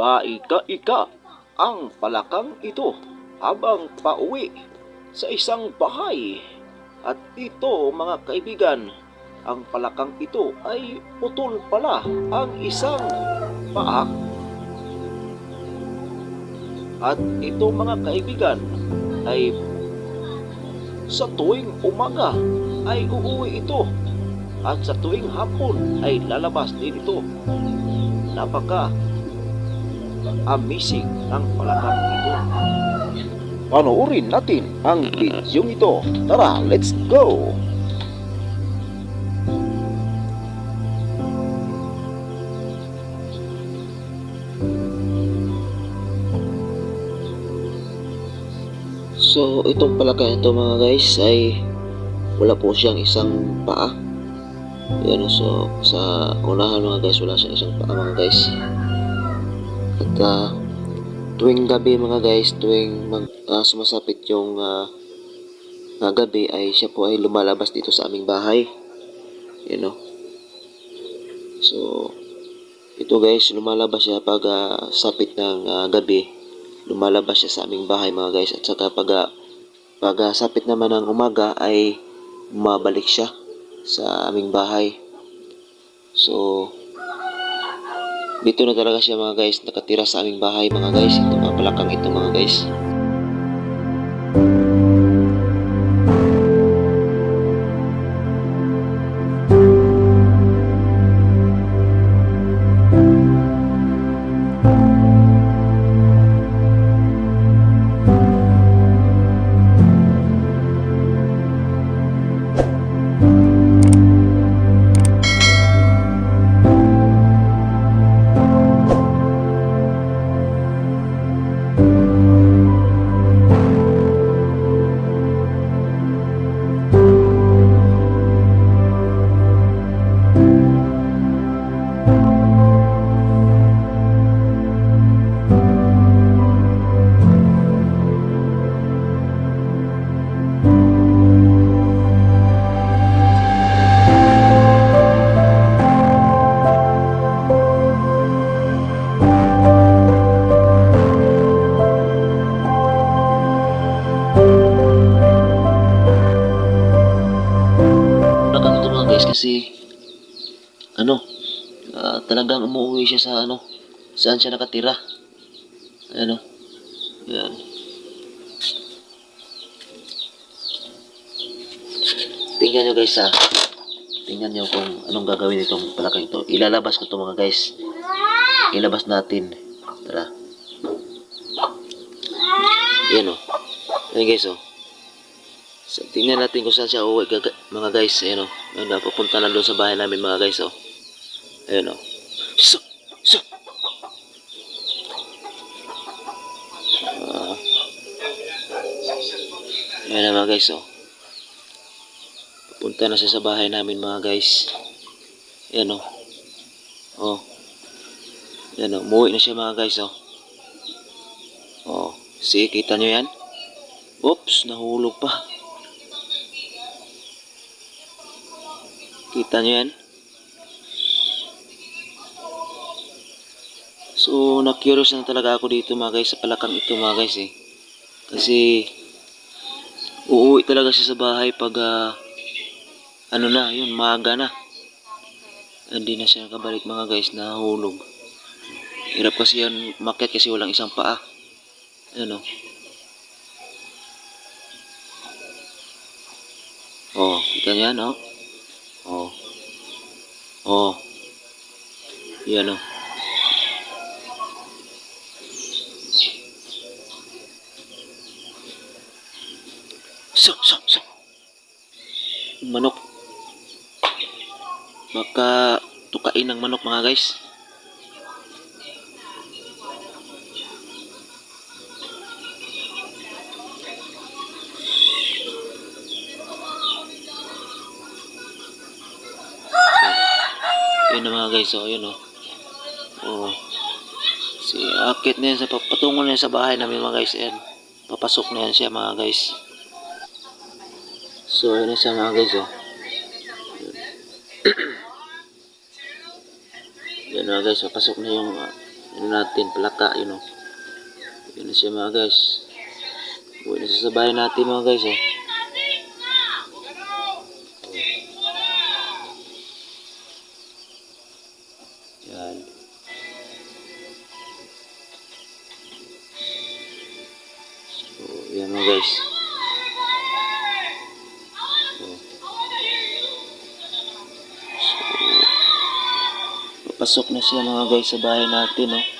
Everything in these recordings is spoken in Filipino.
Paika-ika ang palakang ito habang pauwi sa isang bahay. At ito mga kaibigan, ang palakang ito ay putol pala ang isang paa. At ito mga kaibigan ay sa tuwing umaga ay uuwi ito at sa tuwing hapon ay lalabas din ito. Napaka amazing ang palakang ito. Panoorin natin ang video ito. Tara, let's go! So, itong palaka ito mga guys ay wala po siyang isang paa. Yan, so sa unahan mga guys wala siyang isang paa mga guys. At ah, tuwing gabi mga guys, tuwing mag, ah, sumasapit yung ah, ah, gabi ay siya po ay lumalabas dito sa aming bahay. Yan o. So, ito guys, lumalabas siya pag ah, sapit ng ah, gabi lumalabas siya sa aming bahay mga guys at saka pag, ah, pag ah, sapit naman ng umaga ay bumabalik siya sa aming bahay so dito na talaga siya mga guys nakatira sa aming bahay mga guys. Ito mga palakang ito mga guys guys kasi ano ah, talagang umuwi siya sa ano saan siya nakatira. Ano yan tingnan nyo guys ha. Tingnan nyo kung anong gagawin itong palakang ito. Ilalabas ko to mga guys. Ilabas natin. Tara. Yan o yan guys o So, tingnan natin kung saan siya uuwi mga guys. Ayan o. Ayun na, pupunta na doon sa bahay namin mga guys o. Ayan o. So, so. Ah. Ayan na mga guys o. Pupunta na siya sa bahay namin mga guys. Ayan o. Oh. Ayan o. Umuwi na siya mga guys o. Oh. See, kita nyo yan? Oops, nahulog pa. Kita nyo yan? So, na-curious na talaga ako dito mga guys sa palakang ito mga guys eh. Kasi, uuwi talaga siya sa bahay pag, ah, ano na, yun, maaga na. Hindi na siya nakabalik mga guys, nahulog. Hirap kasi yan, makyat kasi walang isang paa. Ano? Oh, kita niyo yan, oh. Oh. Yan oh. So, so, so. Manok. Maka tukain ng manok mga guys. Yun na mga guys, oh, yun oh. Oh. Si akit na yan sa patungo na sa bahay namin mga guys. Yan. Papasok na yan siya mga guys. So, yun na siya mga guys, oh. Yan mga guys, papasok na yung uh, ano natin, palaka, you know. Yun na siya mga guys. Uwi na siya sa bahay natin mga guys oh. So, papasok na siya mga guys sa bahay natin, no? Ayan,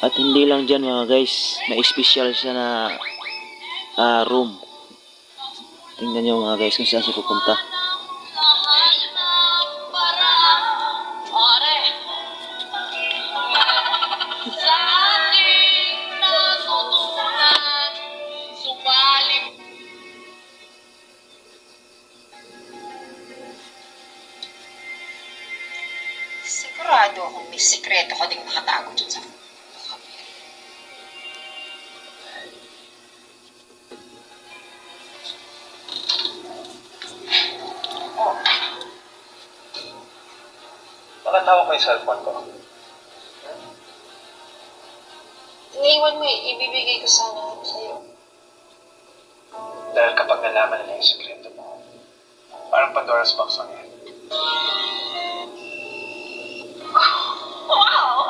At hindi lang dyan mga guys, may special siya na ah, room. Tingnan nyo mga guys kung saan siya pupunta. Sigurado akong may sekreto ka ding nakatago dyan sa Bakit hawak ko yung cellphone ko? iniwan mo eh. Ibibigay ko sana sa'yo. Dahil kapag nalaman nila yung sekreto mo, parang Pandora's box lang yan. Wow!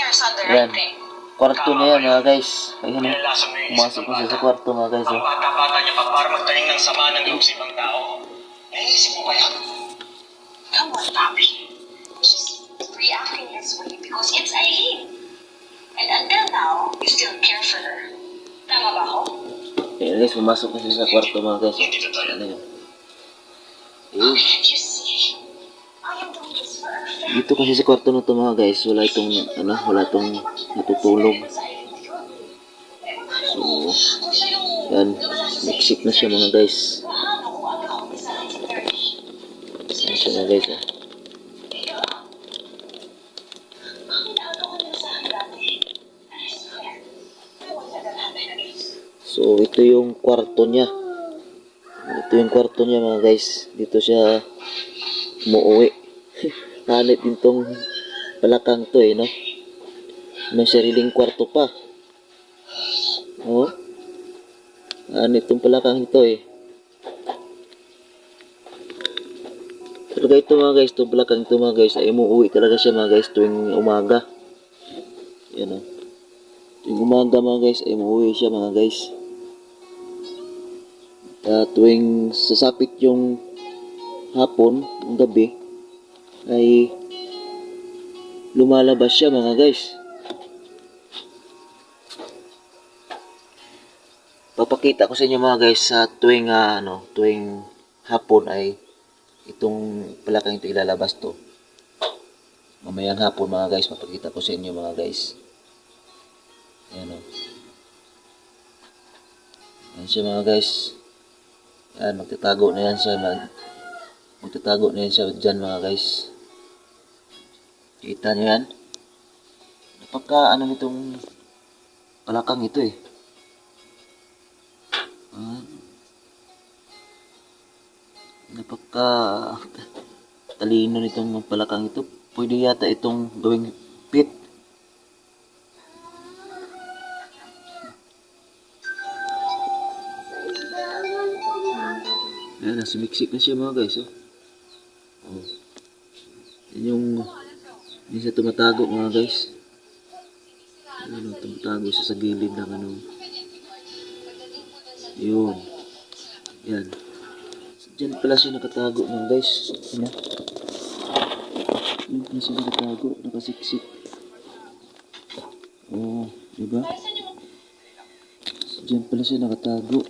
Her son the right thing. Kwarto niya yan mga guys. Ayan na ng na siya sa kwarto mga guys, Ang oh. bata-bata niya pa para magtanim ng sama ng loob sa ibang tao. Naisip mo ba yan? Come on, Papi. She's reacting this way because it's Aileen. And until now, you still care for her. Tama ba ako? Ayan guys, pumasok na siya sa kwarto mga guys, oh. Hindi totoo yan. Ano yun? Ayun. Can't Dito kasi sa kwarto na to mga guys, wala itong, ano, wala itong natutulog. So, yan. Miksik na siya mga guys. Yan siya mga guys, oh. So, ito yung kwarto niya. Ito yung kwarto niya mga guys. Dito siya umuwi. Hanit din tong palakang to eh, no? May sariling kwarto pa. Oh. Hanit tong palakang ito eh. Talaga ito mga guys, itong palakang ito mga guys, ay umuwi talaga siya mga guys tuwing umaga. Yan oh. Tuwing umaga mga guys, ay umuwi siya mga guys. At tuwing sasapit yung hapon, ang gabi, ay lumalabas siya mga guys. Papakita ko sa inyo mga guys sa tuwing ah, ano, tuwing hapon ay itong palakang ito ilalabas to. Mamayang hapon mga guys, papakita ko sa inyo mga guys. Ayan o. Ayan siya mga guys. Yan, magtatago na yan siya. Mag, magtatago na yan siya dyan mga guys. Kita nyo yan? Napaka ano nitong palakang ito eh. Ah, napaka talino nitong palakang ito. Pwede yata itong gawing pit. Ayan, nasumiksik na siya mga guys, oh. oh. Yan yung, hindi siya tumatago mga guys. Ayan, oh, tumatago siya sa gilid ng ano. Yun. Yan. Diyan pala siya nakatago mga guys. Ano? Diyan pala siya nakatago, nakasiksik. Oo, oh, diba? Diyan pala siya nakatago.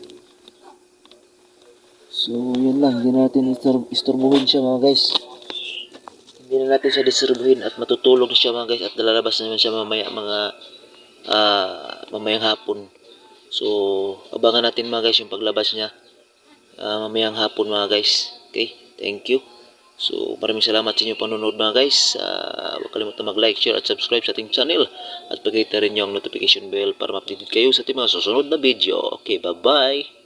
So, yun lang. Hindi natin istor istorbohin siya mga guys. Hindi na natin siya disturbuhin at matutulog siya mga guys at lalabas naman siya mamaya mga ah mamayang hapon. So, abangan natin mga guys yung paglabas niya ah, mamayang hapon mga guys. Okay? Thank you. So, maraming salamat sa inyong panonood mga guys. Uh, huwag kalimutan mag-like, share at subscribe sa ating channel. At pagkita rin yung notification bell para ma-update kayo sa ating mga susunod na video. Okay, bye-bye!